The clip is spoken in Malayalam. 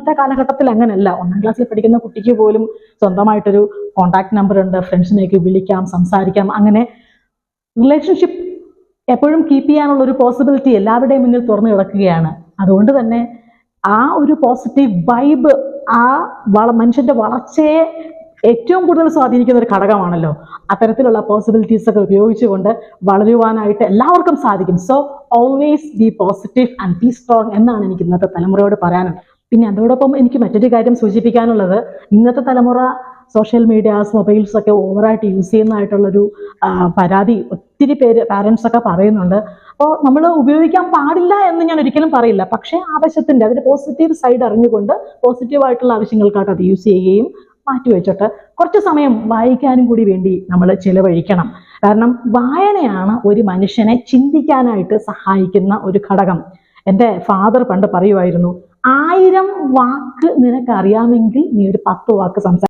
ഇന്നത്തെ കാലഘട്ടത്തിൽ അങ്ങനെയല്ല ഒന്നാം ക്ലാസ്സിൽ പഠിക്കുന്ന കുട്ടിക്ക് പോലും സ്വന്തമായിട്ടൊരു കോണ്ടാക്ട് നമ്പർ ഉണ്ട്. ഫ്രണ്ട്സിനേക്ക് വിളിക്കാം സംസാരിക്കാം. അങ്ങനെ റിലേഷൻഷിപ്പ് എപ്പോഴും കീപ്പ് ചെയ്യാനുള്ള ഒരു പോസിബിലിറ്റി എല്ലാവരുടെയും മുന്നിൽ തുറന്നു കിടക്കുകയാണ്. അതുകൊണ്ട് തന്നെ ആ ഒരു പോസിറ്റീവ് വൈബ് ആ വള മനുഷ്യന്റെ വളർച്ചയെ ഏറ്റവും കൂടുതൽ സ്വാധീനിക്കുന്ന ഒരു ഘടകമാണല്ലോ. അത്തരത്തിലുള്ള പോസിബിലിറ്റീസ് ഒക്കെ ഉപയോഗിച്ചുകൊണ്ട് വളരുവാനായിട്ട് എല്ലാവർക്കും സാധിക്കും. So always be positive and be strong എന്നാണ് എനിക്ക് ഇന്നത്തെ തലമുറയോട് പറയാനുള്ളത്. പിന്നെ അതോടൊപ്പം എനിക്ക് മറ്റൊരു കാര്യം സൂചിപ്പിക്കാനുള്ളത് ഇന്നത്തെ തലമുറ സോഷ്യൽ മീഡിയാസ് മൊബൈൽസ് ഒക്കെ ഓവറായിട്ട് യൂസ് ചെയ്യുന്നതായിട്ടുള്ളൊരു പരാതി ഒത്തിരി പേര് പാരൻസ് ഒക്കെ പറയുന്നുണ്ട്. അപ്പോൾ നമ്മൾ ഉപയോഗിക്കാൻ പാടില്ല എന്ന് ഞാൻ ഒരിക്കലും പറയില്ല. പക്ഷേ ആവശ്യത്തിന്റെ അതിന്റെ പോസിറ്റീവ് സൈഡ് അറിഞ്ഞുകൊണ്ട് പോസിറ്റീവായിട്ടുള്ള ആവശ്യങ്ങൾക്കായിട്ട് അത് യൂസ് ചെയ്യുകയും മാറ്റിവെച്ചിട്ട് കുറച്ച് സമയം വായിക്കാനും കൂടി വേണ്ടി നമ്മൾ ചിലവഴിക്കണം. കാരണം വായനയാണ് ഒരു മനുഷ്യനെ ചിന്തിക്കാനായിട്ട് സഹായിക്കുന്ന ഒരു ഘടകം. എന്റെ ഫാദർ പണ്ട് പറയുമായിരുന്നു ആയിരം വാക്ക് നിനക്കറിയാമെങ്കിൽ നീ ഒരു പത്ത് വാക്ക് സംസാരിക്കും